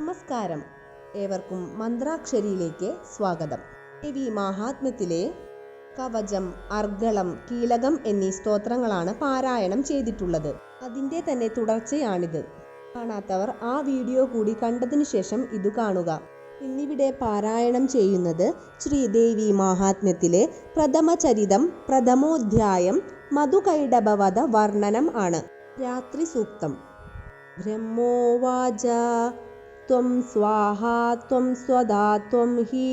നമസ്കാരം. ഏവർക്കും മന്ത്രാക്ഷരിയിലേക്ക് സ്വാഗതം. ദേവി മഹാത്മ്യത്തിലെ കവചം അർഗളം കീലകം എന്നീ സ്തോത്രങ്ങളാണ് പാരായണം ചെയ്തിട്ടുള്ളത്. അതിന്റെ തന്നെ തുടർച്ചയാണിത്. കാണാത്തവർ ആ വീഡിയോ കൂടി കണ്ടതിനു ശേഷം ഇത് കാണുക. ഇന്നിവിടെ പാരായണം ചെയ്യുന്നത് ശ്രീദേവി മഹാത്മ്യത്തിലെ പ്രഥമചരിതം പ്രഥമോധ്യായം മധുകൈടഭവത വർണനം ആണ്. രാത്രി സൂക്തം. ബ്രഹ്മോവാച त्वं स्वाहा त्वं स्वदा त्वं हि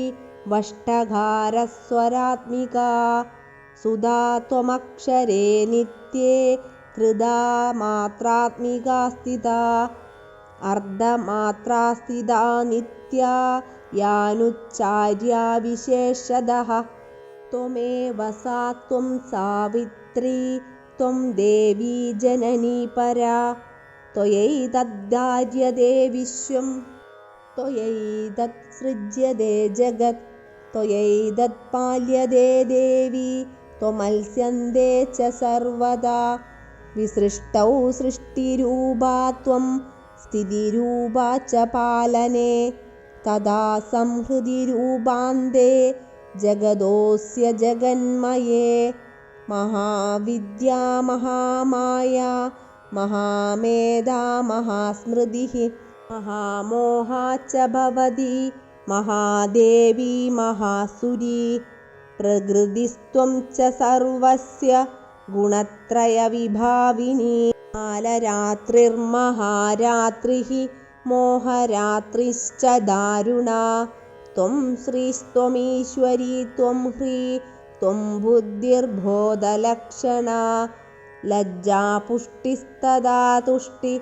वष्टघारस्वरात्मिका। सुधा त्वमक्षरे नित्ये कृदा मात्रात्मिका स्थिता। अर्धमात्रा स्थिता नित्या यानुच्चार्या विशेषदः। त्वमेव सा त्वं सावित्री त्वं देवी जननी परा। त्वयैतद्धार्यते विश्वं त्वयैतत्सृज्यते जगत् त्वयैतत्पाल्यते देवी त्वमल्स्यन्ते च सर्वदा विसृष्टौ सृष्टिरूपा त्वं स्थितिरूपा च पालने तदा संहृतिरूपान्ते जगदोऽस्य जगन्मये महाविद्या महामाया महामेधा महास्मृतिः महामोहा च भवति महादेवी महासुरी प्रकृतिस्त्वं च सर्वस्य गुणत्रयविभाविनी कालरात्रिर्महारात्रिः मोहरात्रिश्च दारुणा त्वं श्रीस्त्वमीश्वरी त्वं ह्री त्वं बुद्धिर्बोधलक्षणा लज्जापुष्टिस्तदा तुष्टि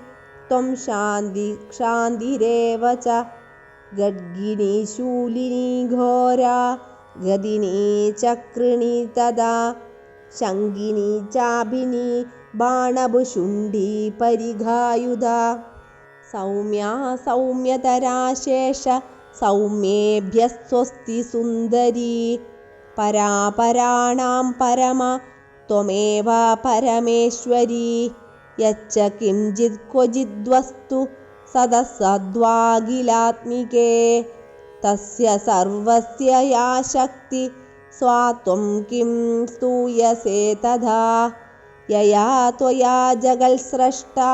त्वं शान्ति क्षान्तिरेव च। गड्गिनी शूलिनी घोरा गदिनी चक्रिणी तदा। शङ्गिनी चाभिनी बाणभुशुण्डी परिघायुधा। सौम्या सौम्यतराशेष सौम्येभ्यः स्वस्ति सुन्दरी। परापराणां परम त्वमेव परमेश्वरी यच्च किञ्चित् क्वचिद्वस्तु सदसद्वागिलात्मिके तस्य सर्वस्य या शक्ति स्वा त्वं किं स्तूयसे तथा यया त्वया जगत्स्रष्टा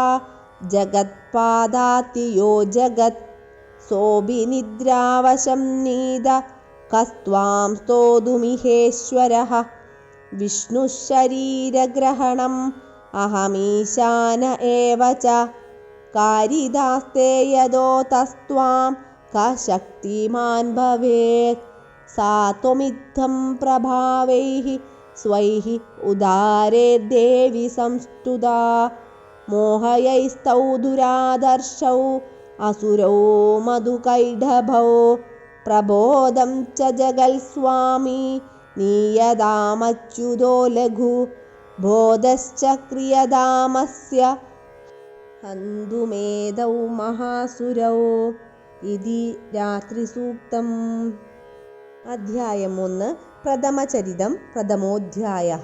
जगत्पादातियो जगत् सोऽभिनिद्रावशं नीद कस्त्वां स्तोतुमिहेश्वरः വിഷ്ണുശരീരഗ്രഹണം അഹമീശാന ച. കാരിദാസ്തേ യദോ തസ്ത്വാം ക ശക്തിമാൻ ഭവേത്. സാ ത്വമിദ്ധം പ്രഭാവൈഃ ഉദാരേ ദേവി സംസ്തുതാ. മോഹയൈസ്തൗ ദുരാദർശൗ അസുരോ മധുകൈഢഭോ പ്രബോധം ച ജഗൽസ്വാമി നീയതാമച്യുതോ ലഘു ബോധശ്ചക്രിയതാമസ്യ ഹന്തുമേധൗ മഹാസുരോ ഇതി രാത്രിസൂക്തം. അധ്യായം ഒന്ന്. പ്രഥമചരിതം. പ്രഥമോധ്യായ.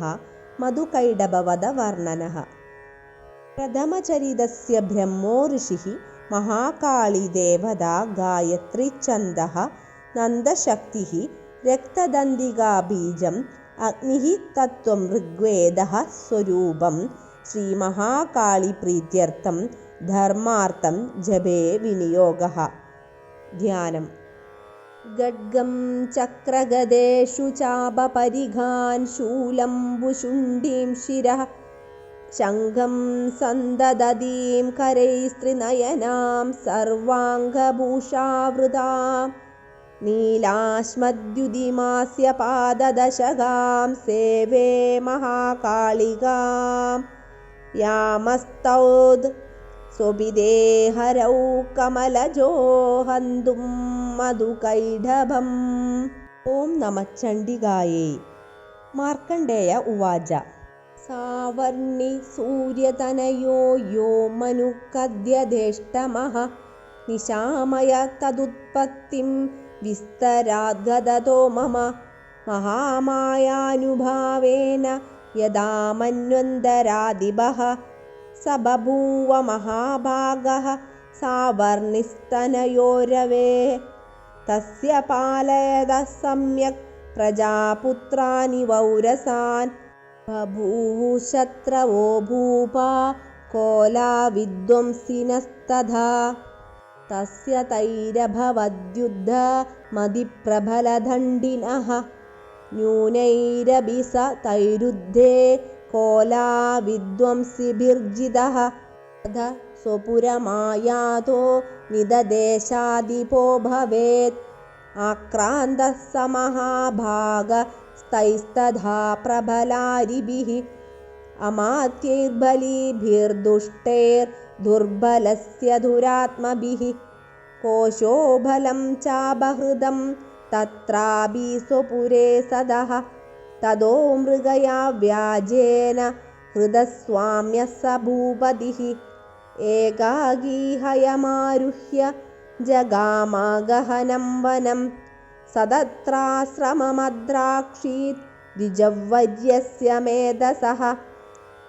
മധുകൈടഭവത വർണന പ്രഥമചരിതസ്യ ബ്രഹ്മോ ഋഷി മഹാകാളിദേവത ഗായത്രിഛന്ദ നന്ദശക്തി रक्तदन्तिकाबीजम् अग्निः तत्त्वं ऋग्वेदः स्वरूपं श्रीमहाकाळीप्रीत्यर्थं धर्मार्थं जपे विनियोगः ध्यानम् गड्गं चक्रगदेषु चापपरिघान् शूलं भुशुण्डीं शिरः शङ्खं सन्ददतीं करैस्त्रिनयनां നീലാശ്മദ്യുതിമാസ്യ പാദദശകാം സേവേ മഹാകാളികാം. യാമസ്തൗദ് സ്വപിദേഹരൗ കമലജോഹന്തും മധുകൈഢഭം ഓം നമചണ്ഡികായേ മാർക്കണ്ഡേയ ഉവാച. സാവർണി സൂര്യതനയോ യോ മനുക്കദ്യധേഷ്ടമ നിശാമയ തദുത്പത്തിം विस्तराद्गदतो मम महामायानुभावेन यदा मन्वन्तरादिभः स बभूव महाभागः सावर्णिस्तनयोरवे तस्य पालयतः सम्यक् प्रजापुत्राणि वौरसान् शत्रवो भूपा कोला विद्वंसिनस्तथा तस्य तैरभवद्युद्धमदिप्रबलदण्डिनः न्यूनैरपि स तैरुद्धे कोला विद्वंसिभिर्जितः तथ स्वपुरमायातो निददेशाधिपो भवेत् आक्रान्तः स महाभागस्तैस्तथा प्रबलारिभिः अमात्यैर्बलिभिर्दुष्टैर्दुर्बलस्य दुरात्मभिः कोशो बलं चापहृतं तत्रापि स्वपुरे सदः ततो मृगया व्याजेन हृदस्वाम्यः स भूपतिः एकाकी हयमारुह्य जगामागहनं वनं स तत्राश्रममद्राक्षीत् द्विजवर्यस्य मेधसः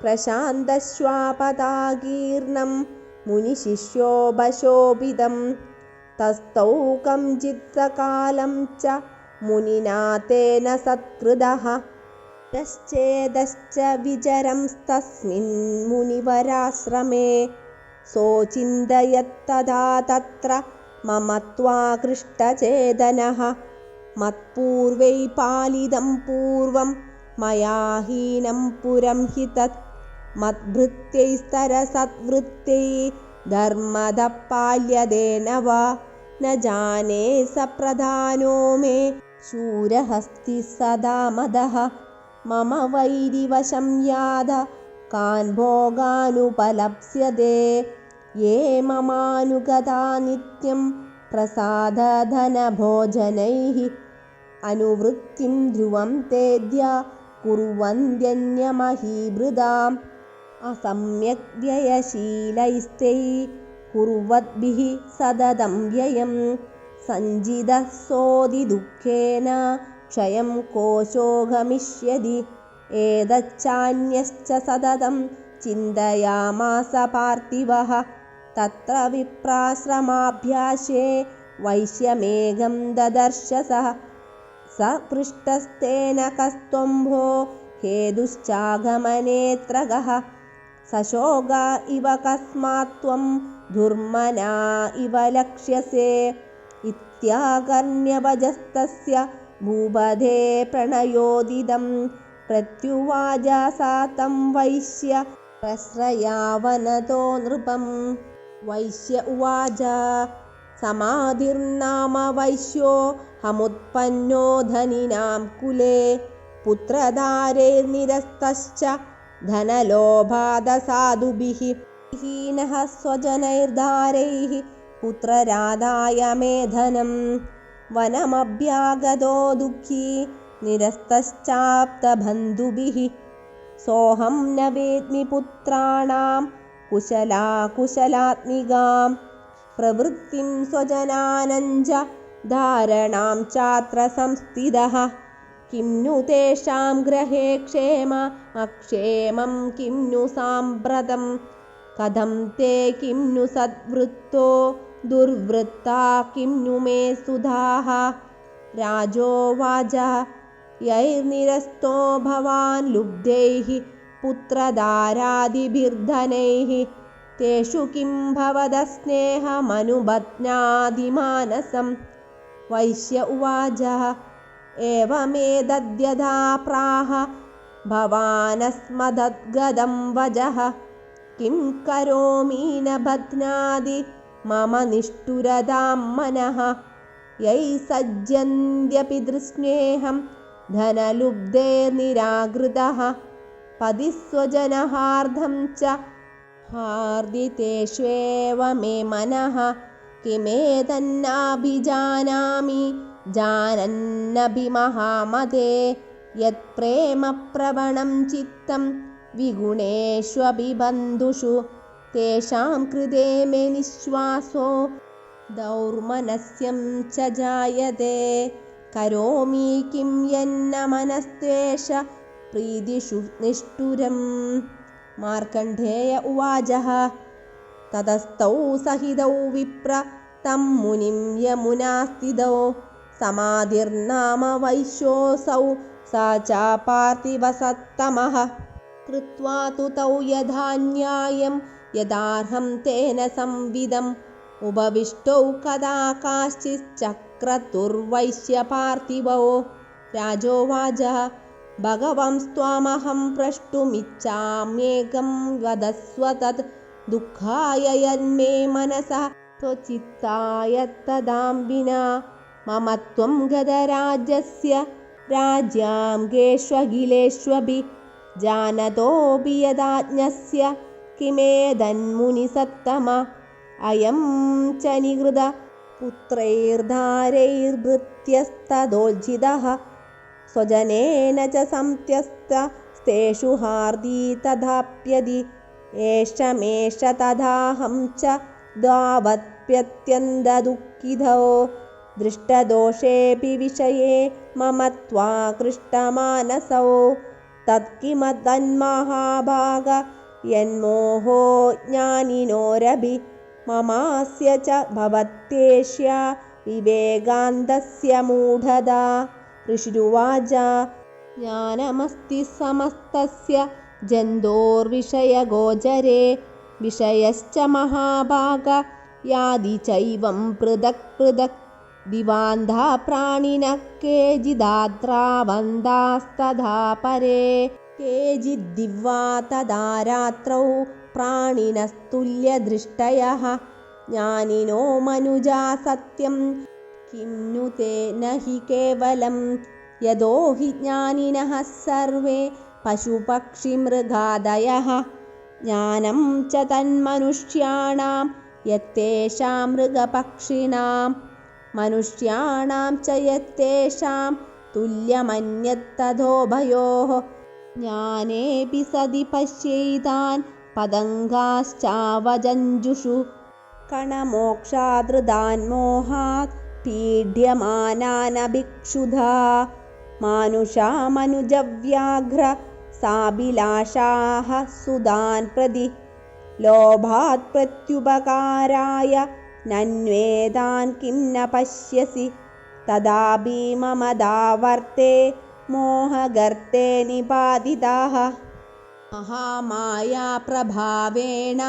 प्रशान्तश्वापताकीर्णं मुनिशिष्योपशोभितं तस्थौ कञ्चित्सकालं च मुनिना तेन सत्कृतः यश्चेदश्च विचरंस्तस्मिन् मुनिवराश्रमे सोचिन्तयत्तदा तत्र मम त्वाकृष्टचेदनः मत्पूर्वै पालितं पूर्वं मया हीनं पुरं हि तत् मद्भृत्यैस्तरसद्वृत्यै धर्मदः पाल्यदेन वा न जाने स प्रधानो मे शूरहस्ति सदा मदः मम वैरिवशं याद कान् भोगानुपलप्स्यते ये ममानुगता नित्यं प्रसादधनभोजनैः अनुवृत्तिं ध्रुवं तेद्य कुर्वन्त्यन्यमहीभृदाम् असम्यक् व्ययशीलैस्तै कुर्वद्भिः सततं व्ययं सञ्जितः सोदिदुःखेन क्षयं कोशो गमिष्यति एतच्चान्यश्च सततं चिन्तयामास पार्थिवः। तत्र विप्राश्रमाभ्यासे वैश्यमेघं ददर्श सः। स पृष्टस्तेन कस्त्वम्भो हेतुश्चागमनेऽत्र गः സശോക ഇവ കസ്മാത്വം ദുർമന ഇവ ലക്ഷ്യസേ. ഇത്യാകർണ്യവജസ്തസ്യ ഭൂപതേ പ്രണയോദിതം. പ്രത്യുവാച സാതം വൈശ്യ പ്രശ്രയാവനതോ നൃപം. വൈശ്യ ഉവാച സമാധിർനാമ വൈശ്യോ ഹമുത്പന്നോ ധനിനാം കുലേ. പുത്രധാരൈർനിരസ്തശ്ച ധനലോഭാദസാധുഭിः ഹീനः സ്വജനൈർധാരൈः പുത്രരാധായ മേധനം വനമഭ്യാഗതോ ദുഃഖി നിരസ്തശ്ചാപ്തബന്ധുഭിः സോഹം ന വേദ്മി പുത്രാണാം കുശലാകുശലാത്മികാം പ്രവൃത്തിം സ്വജനാനഞ്ച ധാരണാം ചാത്ര സംസ്ഥിതः കിം നു തേഷാം ഗ്രഹേ ക്ഷേമ അക്ഷേമം കിം നു സാമ്പ്രതം കഥം തേ കിം നു സദ്വൃത്തോ ദുർവൃത്താ കിം നു മേ സുധാഹ രാജോവാച യൈർനിരസ്തോ ഭവാൻ ലുബ്ധൈः പുത്രധാരാദിഭിർധനൈः തേഷു കിം ഭവത സ്നേഹമനുബധ്നാതിമാനസം വൈശ്യ ഉവാച स्नेहमनुबध्नादिमानसं वैश्य उवाच एवमेतद्यथा प्राह भवानस्मदद्गदं वजः किं करोमि न बध्नादि मम निष्ठुरतां मनः यै सज्जन्त्यपि दृस्नेहं धनलुब्धेर्निराकृतः पतिस्वजनहार्दं च हार्दितेष्वेव मे मनः किमेतन्नाभिजानामि जानन्नभि महामते यत्प्रेमप्रवणं चित्तं विगुणेष्वपि बन्धुषु तेषां कृते मे निःश्वासो दौर्मनस्यं च जायते करोमि किं यन्न मनस्त्वेष प्रीतिषु निष्ठुरं मार्कण्डेय उवाचः ततस्तौ सहितौ विप्र तं मुनिं यमुनास्थितौ समाधिर्नाम वैश्योऽसौ स च पार्थिवसत्तमः कृत्वा तु तौ यथा न्यायं यदार्हं तेन संविदम्। उपविष्टौ कदा काश्चिच्चक्रतुर्वैश्यपार्थिवौ राजोवाच भगवंस्त्वामहं प्रष्टुमिच्छाम्येकं वदस्व तत् दुःखाय यन्मे मनसः त्वचित्ताय तदां विना मम त्वं गतराज्यस्य राज्यां गेष्वखिलेष्वपि जानतोऽपि यदाज्ञस्य किमेदन्मुनिसत्तम अयं च निहृत पुत्रैर्धारैर्भृत्यस्तदोज्झितः स्वजनेन च संत्यस्तस्तेषु हार्दी तथाप्यदि एषमेष तथाहं च दावत्प्यत्यन्तदुःखितो दृष्टदोषेऽपि विषये मम त्वाकृष्टमानसौ तत्किमदन्महाभाग यन्मोहो ज्ञानिनोरभि ममास्य च भवत्येष्या विवेगान्तस्य मूढदा ऋषिरुवाच ज्ञानमस्ति समस्तस्य जन्तोर्विषयगोचरे विषयश्च महाभाग यादि चैवं पृथक् पृथक् दिवान्धा प्राणिनः केचिदात्रावन्दास्तथा परे केचिद्दिवा तदा रात्रौ प्राणिनस्तुल्यदृष्टयः ज्ञानिनो मनुजा सत्यं किं नु ते न हि केवलं यतो हि ज्ञानिनः सर्वे पशुपक्षिमृगादयः ज्ञानं च तन्मनुष्याणां यत्तेषां मृगपक्षिणां മനുഷ്യാണാം ച യത്തേഷാം തുല്യമന്യത്തതോഭയോः ജ്ഞാനേऽपि സതി പശ്യൈതാൻ പതങ്കാശ്ചാവജഞ്ജുഷു കണമോക്ഷാദൃതാൻ മോഹാത് പീഡ്യമാനാനഭിക്ഷുധാ. മാനുഷാമനുജവ്യാഘ്ര സാഭിലാഷാഹ സുതാൻ പ്രതി. ലോഭാത് പ്രത്യുപകാരായ नन्वेदान् किं न पश्यसि? तदापि मम दावर्ते मोहगर्ते निपातिताः महामायाप्रभावेण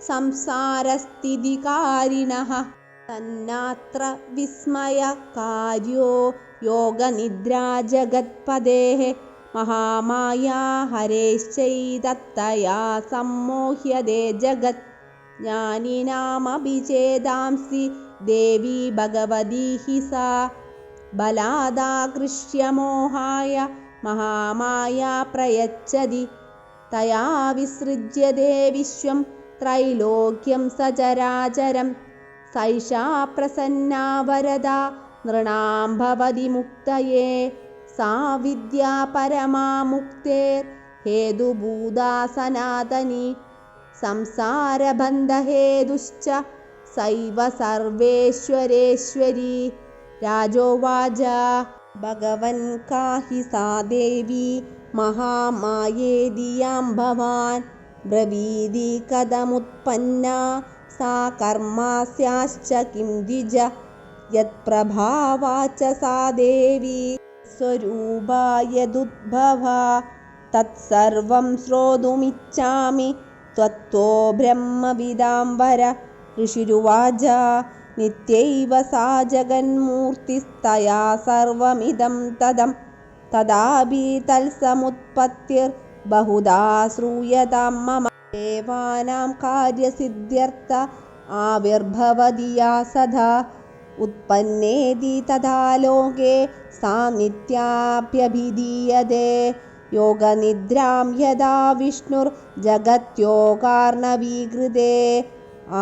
संसारस्थितिकारिणः। तन्नात्र विस्मयकार्यो योगनिद्रा जगत्पदेः महामाया हरेश्चैदत्तया सम्मोह्यते जगत् ജ്ഞാനിനാമഭിചേദാംസി ദേവി ഭഗവതി ഹി സാ. ബലാദാകൃഷ്യമോഹായ മഹാമായ പ്രയച്ഛതി തയാ വിസൃജ്യതേ വിശ്വം ത്രൈലോക്യം സചരാചരം. സൈഷാ പ്രസന്നാ വരദാ നൃണാം ഭവതി മുക്തയേ. സാ വിദ്യാ പരമാ മുക്തേർ. ഹേതുഭൂതാ സനാതനി. സംസാരബന്ധഹേതുശ്ച സൈവ സർവേശ്വരേശ്വരി രാജോവാച. ഭഗവൻ കാഹി സാ ദേവി മഹാമായേതിയാം ഭവാൻ. ബ്രവീതി കഥമുത്പന്ന സാ കർമാസ്യാശ്ച കിം ദ്വിജ. യത്പ്രഭാവാച്ച സാ ദേവി സ്വരൂപായതുദ്ഭവ തത്സർവം ശ്രോതുമിച്ഛാമി त्वत्तो ब्रह्मविदाम्बर ऋषिरुवाच नित्यैव सा जगन्मूर्तिस्तया सर्वमिदं तदं तदापि तत्समुत्पत्तिर्बहुधा श्रूयतां मम देवानां कार्यसिद्ध्यर्थ आविर्भवति या सदा उत्पन्नेति तथा लोके सा नित्याप्यभिधीयते യോഗനിദ്രാം യഥാ വിഷ്ണുർ ജഗത്യോഗാർണവീകൃതേ.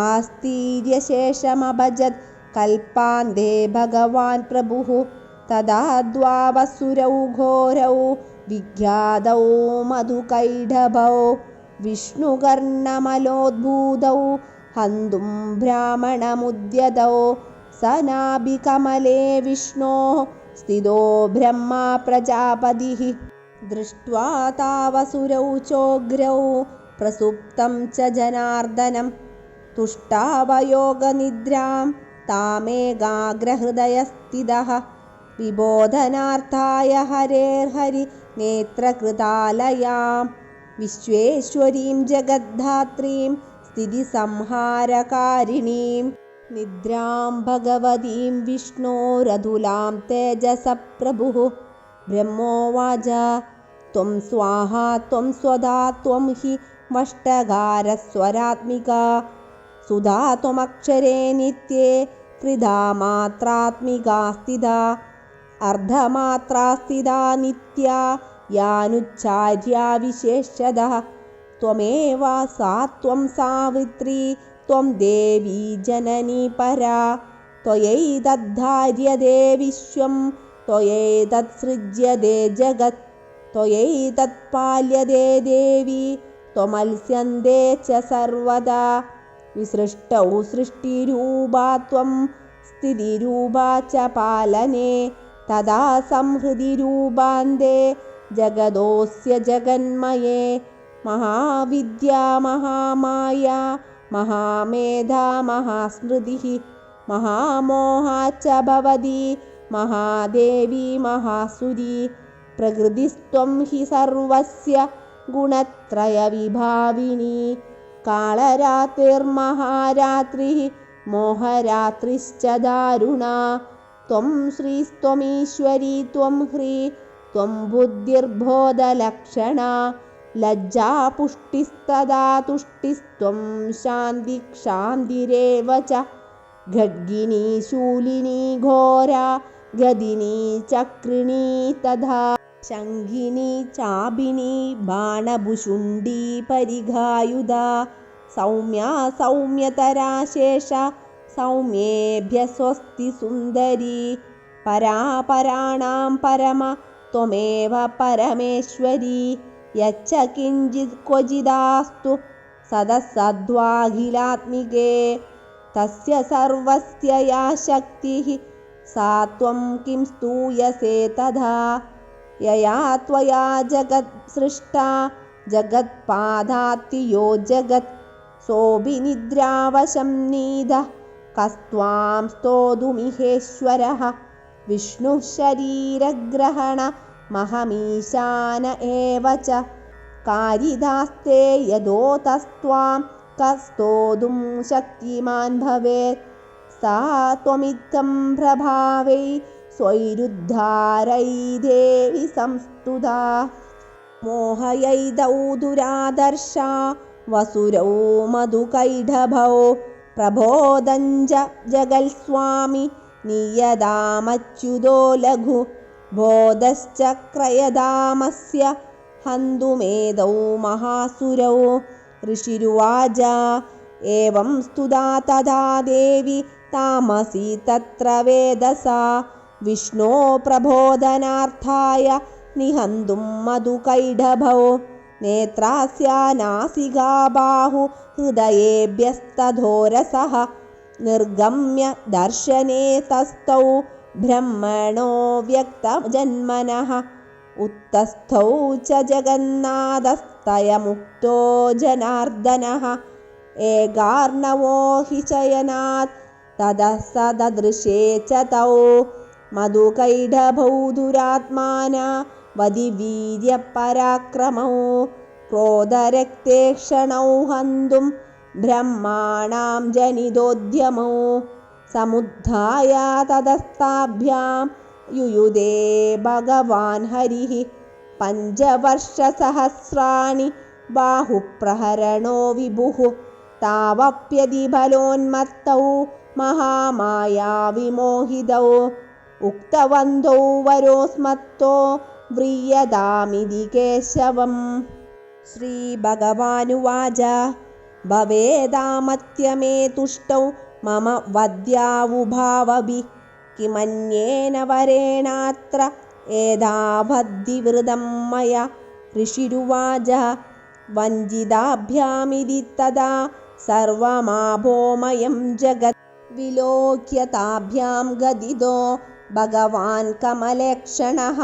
ആസ്തീര്യശേഷമഭജത് കൽപ്പാന്തേ ഭഗവാൻ പ്രഭുഃ. തഥാ ദ്വാവസുരൗ ഘോരൗ വിഖ്യാതൗ മധുകൈഢഭൗ വിഷ്ണുകർണമലോദ്ഭൂതൗ ഹന്തും ബ്രാഹ്മണമുദ്യതൗ. സനാഭികമലേ വിഷ്ണോ സ്ഥിതോ ബ്രഹ്മ പ്രജാപതി. दृष्ट्वा तावसुरौ चोग्रौ प्रसुप्तं च जनार्दनं तुष्टावयोगनिद्रां तामेकाग्रहृदयस्थितः विबोधनार्थाय हरेर्हरिनेत्रकृतालयां विश्वेश्वरीं जगद्धात्रीं स्थितिसंहारकारिणीं निद्रां भगवतीं विष्णोरधुलां तेजसप्रभुः ബ്രഹ്മോവാച ത്വം സ്വാഹാ ത്വം സ്വദാ ത്വം ഹി വഷ്ടകാരസ്വരാത്മിക സുധാ ത്വമക്ഷരേ നിത്യേ ത്രിധാ മാത്രാത്മികാ സ്ഥിതാ അർദ്ധമാത്രാ സ്ഥിതാ നിത്യാ യാനുച്ഛാര്യാ വിശേഷതഃ त्वमेव सा त्वं सावित्री त्वं देवी जननी परा त्वयैतद्धार्यते विश्वं त्वयैतत्सृज्यते जगत् त्वयैतत्पाल्यते देवी त्वमल्स्यन्ते च सर्वदा। विसृष्टौ सृष्टिरूपा त्वं स्थितिरूपा च पालने तदा संहृतिरूपान्ते जगदोऽस्य जगन्मये। महाविद्या महामाया महामेधा महास्मृतिः महामोहा च भवति മഹാദേവി മഹാസുരി പ്രകൃതിസ്ത്വം ഹി സർവസ്യ ഗുണത്രയ വിഭാവിനി കാളരാത്രിർമഹാരാത്രി മോഹരാത്രിശ്ച ദാരുണ. ത്വം ശ്രീസ്ത്വമീശ്വരി ത്വം ഹ്രീ ത്വം ബുദ്ധിർബോധലക്ഷണ. ലജ്ജാപുഷ്ടിസ്തദാ തുഷ്ടിസ്ത്വം ശാന്തി ക്ഷാന്തിരേവ ച. ഖഡ്ഗിനി ശൂലിനി ഘോര. चक्रिणी तथा शङ्घिनी चाबिनी बाणभुषुण्डी परिघायुधा सौम्या सौम्यतरा शेषा सौम्येभ्य स्वस्ति सुन्दरी परापराणां परम त्वमेव परमेश्वरी यच्च किञ्चित् क्वचिदास्तु सदसद्वाखिलात्मिके तस्य सर्वस्य या शक्तिः सा त्वं किं स्तूयसे तथा? यया त्वया जगत् सृष्टा जगत्पादात्तियो जगत् सोऽभिनिद्रावशं नीदः कस्त्वां स्तोतुमिहेश्वरः विष्णुः शरीरग्रहणमहमीशान एव च। कारिदास्ते यदोतस्त्वां कस्तोतुं शक्तिमान् भवेत् सा त्वमित्थं प्रभावै स्वैरुद्धारै देवि संस्तुता मोहयैदौ दुरादर्शा वसुरौ मधुकैढभौ प्रबोधञ्च जगल्स्वामि नियदामच्युतो लघु बोधश्च क्रयदामस्य हन्तुमेदौ महासुरौ ऋषिरुवाच एवं स्तुता तथा देवि तामसि तत्र वेदसा विष्णो प्रबोधनार्थाय निहन्तुं मधुकैढभौ नेत्रास्या नासिका बाहु हृदयेभ्यस्तधोरसः निर्गम्य दर्शने तस्थौ ब्रह्मणो व्यक्तजन्मनः उत्तस्थौ च जगन्नाथस्तयमुक्तो जनार्दनः एकार्णवो हि चयनात् ततः स ददृशे च तौ मधुकैढभौ दुरात्माना वदिवीर्यपराक्रमौ क्रोधरक्तेक्षणौ हन्तुं ब्रह्माणां जनितोद्यमौ समुद्धाय तदस्ताभ्यां युयुधे भगवान् हरिः पञ्चवर्षसहस्राणि बाहुप्रहरणो विभुः तावप्यधिबलोन्मत्तौ महामायाविमोहितौ उक्तवन्तौ वरोस्मत्तो व्रीयतामिति केशवम् श्रीभगवानुवाच भवेदामत्यमे तुष्टौ मम वद्यावुभावभि किमन्येन वरेणात्र एतावद्दिवृतं मया ऋषिरुवाच वञ्चिताभ्यामिति तदा सर्वमाभोमयं जगत् विलोक्य ताभ्यां गदितो भगवान् कमलेक्षणः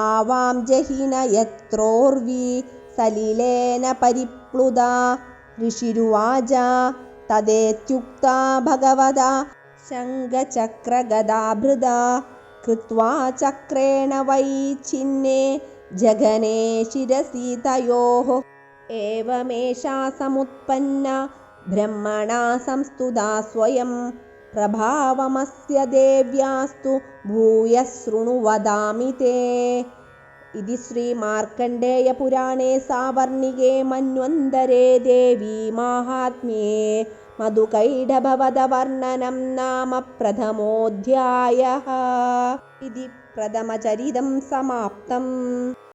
आवां जहिन यत्रोर्वी सलिलेन परिप्लुदा ऋषिरुवाच तदेत्युक्ता भगवता शङ्खचक्रगदाभृदा कृत्वा चक्रेण वै छिन्ने जघने शिरसि तयोः एवमेषा समुत्पन्ना ब्रह्मणा संस्तुता स्वयं प्रभावमस्य देव्यास्तु भूयः शृणु वदामि ते। इति श्रीमार्कण्डेयपुराणे सावर्णिके मन्वन्तरे देवी माहात्म्ये मधुकैडभवदवर्णनं नाम प्रथमोऽध्यायः। इति प्रथमचरितं समाप्तम्